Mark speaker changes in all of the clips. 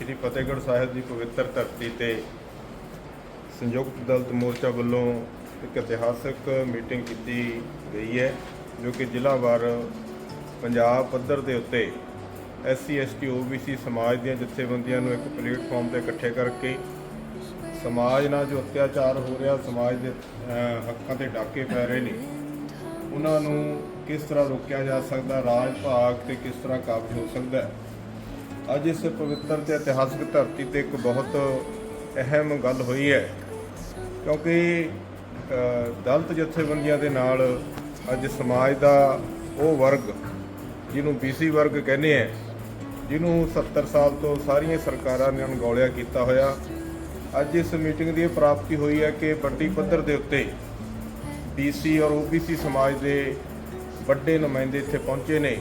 Speaker 1: ਸ੍ਰੀ ਫਤਿਹਗੜ੍ਹ ਸਾਹਿਬ ਦੀ ਪਵਿੱਤਰ ਧਰਤੀ ਤੇ ਸੰਯੁਕਤ ਦਲਤ ਮੋਰਚਾ ਵੱਲੋਂ ਇੱਕ ਇਤਿਹਾਸਕ ਮੀਟਿੰਗ ਕੀਤੀ ਗਈ ਹੈ, ਜੋ ਕਿ ਜ਼ਿਲ੍ਹਾਵਾਰ ਪੰਜਾਬ ਪੱਧਰ ਦੇ ਉੱਤੇ ਐਸਸੀ, ਐਸਟੀ ਓਬੀਸੀ ਸਮਾਜ ਦੀਆਂ ਜਥੇਬੰਦੀਆਂ ਨੂੰ ਇੱਕ ਪਲੇਟਫਾਰਮ ਤੇ ਇਕੱਠੇ ਕਰਕੇ ਸਮਾਜ ਨਾਲ ਜੋ ਅਤਿਆਚਾਰ ਹੋ ਰਿਹਾ, ਸਮਾਜ ਦੇ ਹੱਕਾਂ ਤੇ ਡਾਕੇ ਪੈ ਰਹੇ ਨੇ, ਉਹਨਾਂ ਨੂੰ ਕਿਸ ਤਰ੍ਹਾਂ ਰੋਕਿਆ ਜਾ ਸਕਦਾ, ਰਾਜ ਭਾਗ ਤੇ ਕਿਸ ਤਰ੍ਹਾਂ ਕਾਬੂ ਹੋ ਸਕਦਾ ਹੈ? ਅੱਜ ਇਸ ਪਵਿੱਤਰ ਤੇ ਇਤਿਹਾਸਕ ਧਰਤੀ ਤੇ ਇੱਕ ਬਹੁਤ ਅਹਿਮ ਗੱਲ ਹੋਈ ਹੈ। ਕਿਉਂਕਿ ਦਲਤ ਜਥੇਬੰਦੀਆਂ ਦੇ ਨਾਲ ਅੱਜ ਸਮਾਜ ਦਾ ਉਹ ਵਰਗ, ਜਿਹਨੂੰ ਬੀਸੀ ਵਰਗ ਕਹਿੰਦੇ ਆ, ਜਿਹਨੂੰ 70 ਸਾਲ ਤੋਂ ਸਾਰੀਆਂ ਸਰਕਾਰਾਂ ਨੇ ਅਣਗੌਲਿਆ ਕੀਤਾ ਹੋਇਆ, ਅੱਜ ਇਸ ਮੀਟਿੰਗ ਦੀ ਇਹ ਪ੍ਰਾਪਤੀ ਹੋਈ ਹੈ ਕਿ ਵੱਡੀ ਪੱਧਰ ਦੇ ਉੱਤੇ ਬੀਸੀ ਔਰ ਓਬੀਸੀ ਸਮਾਜ ਦੇ ਵੱਡੇ ਨੁਮਾਇੰਦੇ ਇੱਥੇ ਪਹੁੰਚੇ ਨੇ।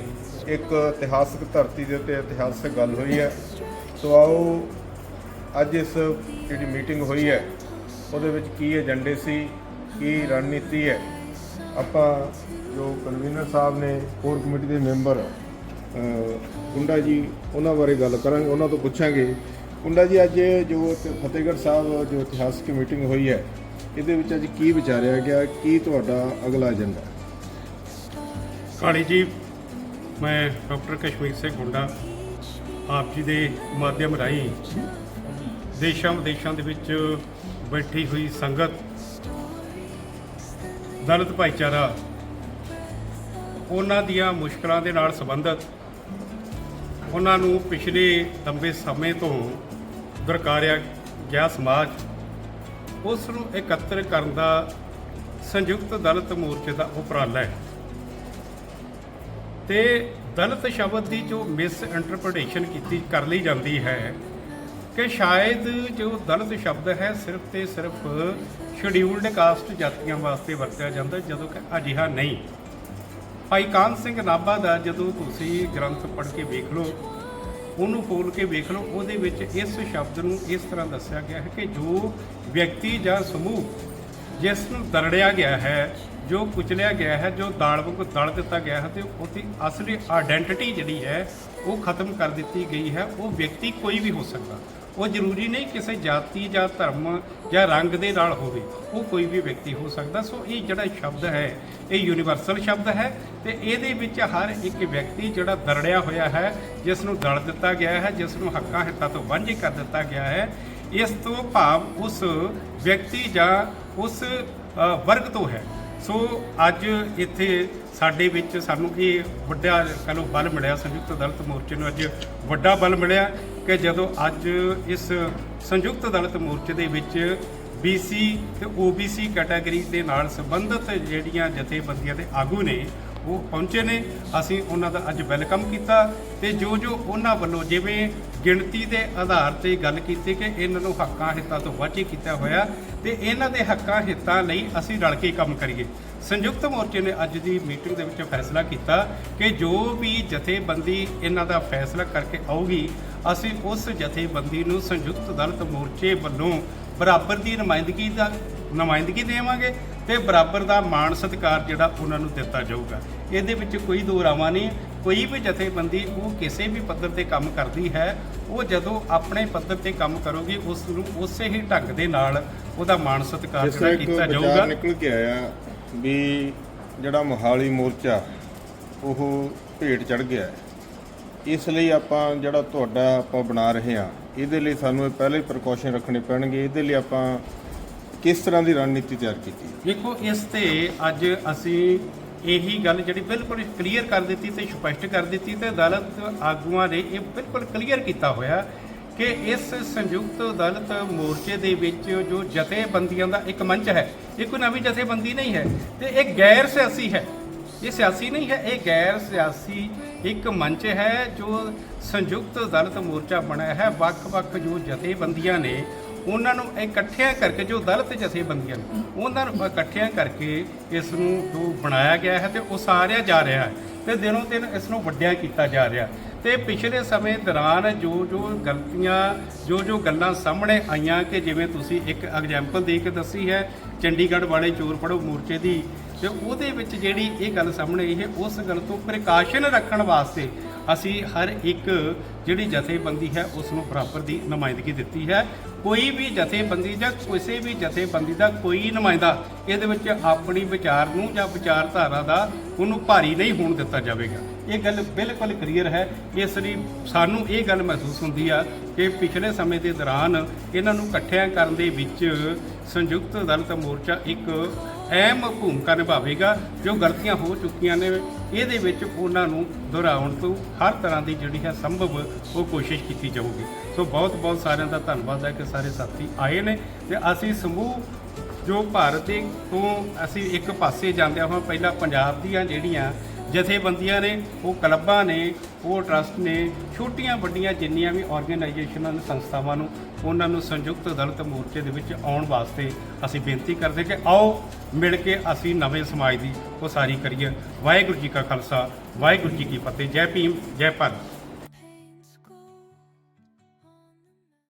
Speaker 1: ਇੱਕ ਇਤਿਹਾਸਕ ਧਰਤੀ ਦੇ ਉੱਤੇ ਇਤਿਹਾਸਕ ਗੱਲ ਹੋਈ ਹੈ। ਸੋ ਆਓ ਅੱਜ ਇਸ ਜਿਹੜੀ ਮੀਟਿੰਗ ਹੋਈ ਹੈ, ਉਹਦੇ ਵਿੱਚ ਕੀ ਏਜੰਡੇ ਸੀ, ਕੀ ਰਣਨੀਤੀ ਹੈ, ਆਪਾਂ ਜੋ ਕਨਵੀਨਰ ਸਾਹਿਬ ਨੇ ਕੋਰ ਕਮੇਟੀ ਦੇ ਮੈਂਬਰ ਕੁੰਡਾ ਜੀ, ਉਹਨਾਂ ਬਾਰੇ ਗੱਲ ਕਰਾਂਗੇ, ਉਹਨਾਂ ਤੋਂ ਪੁੱਛਾਂਗੇ। ਕੁੰਡਾ ਜੀ, ਅੱਜ ਜੋ ਫਤਿਹਗੜ੍ਹ ਸਾਹਿਬ ਜੋ ਇਤਿਹਾਸਕ ਮੀਟਿੰਗ ਹੋਈ ਹੈ, ਇਹਦੇ ਵਿੱਚ ਅੱਜ ਕੀ ਵਿਚਾਰਿਆ ਗਿਆ, ਕੀ ਤੁਹਾਡਾ ਅਗਲਾ ਏਜੰਡਾ?
Speaker 2: ਕਾਲੀ ਜੀ ਮੈਂ ਡਾਕਟਰ ਕਸ਼ਮੀਰ ਸਿੰਘ ਗੁੰਡਾ, ਆਪ ਜੀ ਦੇ ਮਾਧਿਅਮ ਰਾਹੀਂ ਦੇਸ਼ਾਂ ਵਿਦੇਸ਼ਾਂ ਦੇ ਵਿੱਚ ਬੈਠੀ ਹੋਈ ਸੰਗਤ, ਦਲਿਤ ਭਾਈਚਾਰਾ, ਉਹਨਾਂ ਦੀਆਂ ਮੁਸ਼ਕਲਾਂ ਦੇ ਨਾਲ ਸੰਬੰਧਿਤ, ਉਹਨਾਂ ਨੂੰ ਪਿਛਲੇ ਲੰਬੇ ਸਮੇਂ ਤੋਂ ਦਰਕਾਰਿਆ ਗਿਆ ਸਮਾਜ, ਉਸ ਨੂੰ ਇਕੱਤਰ ਕਰਨ ਦਾ ਸੰਯੁਕਤ ਦਲਿਤ ਮੋਰਚੇ ਦਾ ਉਪਰਾਲਾ ਹੈ। ਤੇ ਦਲਿਤ ਸ਼ਬਦ ਦੀ ਜੋ ਮਿਸ ਇੰਟਰਪ੍ਰੀਟੇਸ਼ਨ ਕੀਤੀ ਕਰ ਲਈ ਜਾਂਦੀ ਹੈ ਕਿ ਸ਼ਾਇਦ ਜੋ ਦਲਿਤ ਸ਼ਬਦ ਹੈ, ਸਿਰਫ ਤੇ ਸਿਰਫ ਸ਼ਡਿਊਲਡ ਕਾਸਟ ਜਾਤੀਆਂ ਵਾਸਤੇ ਵਰਤਿਆ ਜਾਂਦਾ, ਜਦੋਂ ਕਿ ਅਜਿਹਾ ਨਹੀਂ। ਭਾਈ ਕਾਨ ਸਿੰਘ ਨਾਭਾ ਦਾ ਜਦੋਂ ਤੁਸੀਂ ਗ੍ਰੰਥ ਪੜ੍ਹ ਕੇ ਵੇਖ ਲਓ, ਉਹਨੂੰ ਖੋਲ ਕੇ ਵੇਖ ਲਓ, ਉਹਦੇ ਵਿੱਚ ਇਸ ਸ਼ਬਦ ਨੂੰ ਇਸ ਤਰ੍ਹਾਂ ਦੱਸਿਆ ਗਿਆ ਹੈ ਕਿ ਜੋ ਵਿਅਕਤੀ ਜਾਂ ਸਮੂਹ ਜਿਸ ਨੂੰ ਦਰੜਿਆ ਗਿਆ ਹੈ ਜੋ ਕੁਚਲਿਆ ਗਿਆ ਹੈ, ਜੋ ਦਾਲ ਵਾਂਗੂ ਦਲ ਦਿੱਤਾ ਗਿਆ ਹੈ ਤੇ ਉਹਦੀ ਅਸਲੀ ਆਇਡੈਂਟੀਟੀ ਜਿਹੜੀ ਹੈ, ਉਹ ਖਤਮ ਕਰ ਦਿੱਤੀ ਗਈ ਹੈ। ਉਹ ਵਿਅਕਤੀ ਕੋਈ ਵੀ ਹੋ ਸਕਦਾ। ਉਹ ਜ਼ਰੂਰੀ ਨਹੀਂ ਕਿਸੇ ਜਾਤੀ ਜਾਂ ਧਰਮ ਜਾਂ ਰੰਗ ਦੇ ਨਾਲ ਹੋਵੇ। ਉਹ ਕੋਈ ਵੀ ਵਿਅਕਤੀ ਹੋ ਸਕਦਾ। ਸੋ ਇਹ ਜਿਹੜਾ ਸ਼ਬਦ ਹੈ, ਇਹ ਯੂਨੀਵਰਸਲ ਸ਼ਬਦ ਹੈ ਤੇ ਇਹਦੇ ਵਿੱਚ ਹਰ ਇੱਕ ਵਿਅਕਤੀ ਜਿਹੜਾ ਦਰੜਿਆ ਹੋਇਆ ਹੈ, ਜਿਸ ਨੂੰ ਦਲ ਦਿੱਤਾ ਗਿਆ ਹੈ, ਜਿਸ ਨੂੰ ਹੱਕਾਂ ਹਿੱਤਾਂ ਤੋਂ ਵਾਂਝੇ ਕਰ ਦਿੱਤਾ ਗਿਆ ਹੈ, ਇਸ ਤੋਂ ਭਾਵ ਉਸ ਵਿਅਕਤੀ ਜਾਂ ਉਸ ਵਰਗ ਤੋਂ ਹੈ। ਸੋ ਅੱਜ ਇੱਥੇ ਸਾਡੇ ਵਿੱਚ ਸਾਨੂੰ ਇਹ ਵੱਡਾ ਕਹ ਲਓ ਬਲ ਮਿਲਿਆ, ਸੰਯੁਕਤ ਦਲਿਤ ਮੋਰਚੇ ਨੂੰ ਅੱਜ ਵੱਡਾ ਬਲ ਮਿਲਿਆ ਕਿ ਜਦੋਂ ਅੱਜ ਇਸ ਸੰਯੁਕਤ ਦਲਿਤ ਮੋਰਚੇ ਦੇ ਵਿੱਚ BC ਤੇ OBC ਕੈਟਾਗਰੀ ਦੇ ਨਾਲ ਸੰਬੰਧਿਤ ਜਿਹੜੀਆਂ ਜਥੇਬੰਦੀਆਂ ਦੇ ਆਗੂ ਨੇ ਉਹ ਪਹੁੰਚੇ ਨੇ। ਅਸੀਂ ਉਹਨਾਂ ਦਾ ਅੱਜ ਵੈਲਕਮ ਕੀਤਾ ਤੇ ਜੋ ਜੋ ਉਹਨਾਂ ਵੱਲੋਂ ਜਿਵੇਂ ਗਿਣਤੀ ਦੇ ਆਧਾਰ ਤੇ ਗੱਲ ਕੀਤੀ ਕਿ ਇਹਨਾਂ ਨੂੰ ਹੱਕਾਂ ਹਿੱਤਾਂ ਤੋਂ ਵਾਂਝੇ ਕੀਤਾ ਹੋਇਆ ਤੇ ਇਹਨਾਂ ਦੇ ਹੱਕਾਂ ਹਿੱਤਾਂ ਲਈ ਅਸੀਂ ਰਲ ਕੇ ਕੰਮ ਕਰੀਏ। ਸੰਯੁਕਤ ਮੋਰਚੇ ਨੇ ਅੱਜ ਦੀ ਮੀਟਿੰਗ ਦੇ ਵਿੱਚ ਫੈਸਲਾ ਕੀਤਾ ਕਿ ਜੋ ਵੀ ਜਥੇਬੰਦੀ ਇਹਨਾਂ ਦਾ ਫੈਸਲਾ ਕਰਕੇ ਆਊਗੀ, ਅਸੀਂ ਉਸ ਜਥੇਬੰਦੀ ਨੂੰ ਸੰਯੁਕਤ ਦਲਤ ਮੋਰਚੇ ਵੱਲੋਂ ਬਰਾਬਰ ਦੀ ਨੁਮਾਇੰਦਗੀ ਦਾ ਨੁਮਾਇੰਦਗੀ ਦੇਵਾਂਗੇ ਤੇ ਬਰਾਬਰ ਦਾ ਮਾਣ ਸਤਿਕਾਰ ਜਿਹੜਾ ਉਹਨਾਂ ਨੂੰ ਦਿੱਤਾ ਜਾਊਗਾ। ਇਹਦੇ ਵਿੱਚ ਕੋਈ ਦੋ ਰਾਵਾਂ ਨਹੀਂ ਕੋਈ ਵੀ ਜਥੇਬੰਦੀ ਉਹ ਕਿਸੇ ਵੀ ਪੱਧਰ ਤੇ ਕੰਮ ਕਰਦੀ ਹੈ ਉਹ ਜਦੋਂ ਆਪਣੇ ਪੱਧਰ ਤੇ ਕੰਮ ਕਰੋਗੀ ਉਸ ਨੂੰ ਉਸੇ ਹੀ ਢੰਗ ਦੇ ਨਾਲ ਉਹਦਾ ਮਾਣ ਸਤਿਕਾਰ ਜਿਹੜਾ ਕੀਤਾ ਜਾਊਗਾ।
Speaker 1: ਨਿਕਲ ਕੇ ਆਇਆ ਵੀ ਜਿਹੜਾ ਮੋਹਾਲੀ ਮੋਰਚਾ ਉਹ ਭੇਟ ਚੜ ਗਿਆ। ਇਸ ਲਈ ਆਪਾਂ ਜਿਹੜਾ ਤੁਹਾਡਾ ਆਪਾਂ ਬਣਾ ਰਹੇ ਹਾਂ ਇਹਦੇ ਲਈ ਸਾਨੂੰ ਇਹ ਪਹਿਲੇ ਪ੍ਰੀਕਾਸ਼ਨ ਰੱਖਣੇ ਪੈਣਗੇ। ਇਹਦੇ ਲਈ ਆਪਾਂ ਕਿਸ ਤਰ੍ਹਾਂ ਦੀ ਰਣਨੀਤੀ ਤਿਆਰ ਕੀਤੀ
Speaker 2: ਦੇਖੋ ਇਸ ਤੇ ਅੱਜ ਅਸੀਂ ਇਹੀ ਗੱਲ ਜਿਹੜੀ ਬਿਲਕੁਲ ਕਲੀਅਰ ਕਰ ਦਿੱਤੀ ਤੇ ਸਪਸ਼ਟ ਕਰ ਦਿੱਤੀ ਤੇ ਅਦਾਲਤ ਆਗੂਆਂ ਨੇ ਇਹ ਬਿਲਕੁਲ ਕਲੀਅਰ ਕੀਤਾ ਹੋਇਆ ਕਿ ਇਸ ਸੰਯੁਕਤ ਅਦਾਲਤ ਮੋਰਚੇ ਦੇ ਵਿੱਚ ਜੋ ਜਥੇਬੰਦੀਆਂ ਦਾ ਇੱਕ ਮੰਚ ਹੈ, ਇਹ ਕੋਈ ਨਵੀਂ ਜਥੇਬੰਦੀ ਨਹੀਂ ਹੈ ਤੇ ਇਹ ਗੈਰ ਸਿਆਸੀ ਹੈ। ਇਹ ਸਿਆਸੀ ਨਹੀਂ ਹੈ, ਇਹ ਗੈਰ ਸਿਆਸੀ ਇੱਕ ਮੰਚ ਹੈ ਜੋ ਸੰਯੁਕਤ ਦਲਿਤ ਮੋਰਚਾ ਬਣਿਆ ਹੈ। ਵੱਖ-ਵੱਖ ਜੋ ਜਥੇਬੰਦੀਆਂ ਨੇ ਉਹਨਾਂ ਨੂੰ ਇਕੱਠਿਆਂ ਕਰਕੇ ਜੋ ਦਲਿਤ ਜਥੇਬੰਦੀਆਂ ਨੇ, ਉਹਨਾਂ ਨੂੰ ਇਕੱਠਿਆਂ ਕਰਕੇ ਇਸ ਨੂੰ ਜੋ ਬਣਾਇਆ ਗਿਆ ਹੈ ਤੇ ਉਸਾਰਿਆ ਜਾ ਰਿਹਾ ਹੈ ਤੇ ਦਿਨੋਂ ਦਿਨ ਇਸ ਨੂੰ ਵੱਡਿਆ ਕੀਤਾ ਜਾ ਰਿਹਾ ਤੇ ਪਿਛਲੇ ਸਮੇਂ ਦੌਰਾਨ ਜੋ ਜੋ ਗਲਤੀਆਂ, ਜੋ ਜੋ ਗੱਲਾਂ ਸਾਹਮਣੇ ਆਈਆਂ ਕਿ ਜਿਵੇਂ ਤੁਸੀਂ ਇੱਕ ਐਗਜ਼ਾਮਪਲ ਦੇ ਕੇ ਦੱਸੀ ਹੈ, ਚੰਡੀਗੜ੍ਹ ਵਾਲੇ ਚੋਰ ਪੜੋ ਮੋਰਚੇ ਦੀ ਤੇ ਉਹਦੇ ਵਿੱਚ ਜਿਹੜੀ ਇਹ ਗੱਲ ਸਾਹਮਣੇ ਆਈ ਹੈ, ਉਸ ਗੱਲ ਤੋਂ ਪ੍ਰਕਾਸ਼ਨ ਰੱਖਣ ਵਾਸਤੇ ਅਸੀਂ ਹਰ ਇੱਕ ਜਿਹੜੀ ਜਥੇਬੰਦੀ ਹੈ ਉਸ ਨੂੰ ਬਰਾਬਰ ਦੀ ਨੁਮਾਇੰਦਗੀ ਦਿੱਤੀ ਹੈ। ਕੋਈ ਵੀ ਜਥੇਬੰਦੀ ਜਾਂ ਕਿਸੇ ਵੀ ਜਥੇਬੰਦੀ ਦਾ ਕੋਈ ਨੁਮਾਇੰਦਾ ਇਹਦੇ ਵਿੱਚ ਆਪਣੀ ਵਿਚਾਰ ਨੂੰ ਜਾਂ ਵਿਚਾਰਧਾਰਾ ਦਾ ਉਹਨੂੰ ਭਾਰੀ ਨਹੀਂ ਹੋਣ ਦਿੱਤਾ ਜਾਵੇਗਾ। ਇਹ ਗੱਲ ਬਿਲਕੁਲ ਕਲੀਅਰ ਹੈ। ਇਸ ਲਈ ਸਾਨੂੰ ਇਹ ਗੱਲ ਮਹਿਸੂਸ ਹੁੰਦੀ ਆ ਕਿ ਪਿਛਲੇ ਸਮੇਂ ਦੇ ਦੌਰਾਨ ਇਹਨਾਂ ਨੂੰ ਇਕੱਠਿਆਂ ਕਰਨ ਦੇ ਵਿੱਚ ਸੰਯੁਕਤ ਦਲਿਤ ਮੋਰਚਾ ਇੱਕ ਅਹਿਮ ਭੂਮਿਕਾ ਨਿਭਾਵੇਗਾ ਜੋ ਗਲਤੀਆਂ ਹੋ ਚੁੱਕੀਆਂ ਨੇ। ਇਹਦੇ ਵਿੱਚ ਉਹਨਾਂ ਨੂੰ ਦੁਹਰਾਉਣ ਤੋਂ ਹਰ ਤਰ੍ਹਾਂ ਦੀ ਜਿਹੜੀ ਹੈ ਸੰਭਵ ਉਹ ਕੋਸ਼ਿਸ਼ ਕੀਤੀ ਜਾਊਗੀ। ਸੋ ਬਹੁਤ ਬਹੁਤ ਸਾਰਿਆਂ ਦਾ ਧੰਨਵਾਦ ਹੈ ਕਿ ਸਾਰੇ ਸਾਥੀ ਆਏ ਨੇ ਤੇ ਅਸੀਂ ਸਮੂਹ ਜੋ ਭਾਰਤ ਤੋਂ ਅਸੀਂ ਇੱਕ ਪਾਸੇ ਜਾਂਦਿਆਂ ਹੋਇਆ ਪਹਿਲਾਂ ਪੰਜਾਬ ਦੀਆਂ ਜਿਹੜੀਆਂ ਜਥੇਬੰਦੀਆਂ ਨੇ, ਉਹ ਕਲੱਬਾਂ ਨੇ ਉਹ ਟਰਸਟ ਨੇ ਛੋਟੀਆਂ ਵੱਡੀਆਂ ਜਿੰਨੀਆਂ ਵੀ ਆਰਗੇਨਾਈਜੇਸ਼ਨਾਂ ਨੂੰ ਸੰਸਥਾਵਾਂ ਨੂੰ ਉਹਨਾਂ ਨੂੰ ਸੰਯੁਕਤ ਦਲਿਤ ਮੋਰਚੇ ਦੇ ਵਿੱਚ ਆਉਣ ਵਾਸਤੇ ਅਸੀਂ ਬੇਨਤੀ ਕਰਦੇ ਕਿ ਆਓ ਮਿਲ ਕੇ ਅਸੀਂ ਨਵੇਂ ਸਮਾਜ ਦੀ ਉਸਾਰੀ ਕਰੀਏ। ਵਾਹਿਗੁਰੂ ਜੀ ਕਾ ਖਾਲਸਾ, ਵਾਹਿਗੁਰੂ ਜੀ ਕੀ ਫਤਿਹ। ਜੈ ਭੀਮ, ਜੈ ਭਾਰਤ।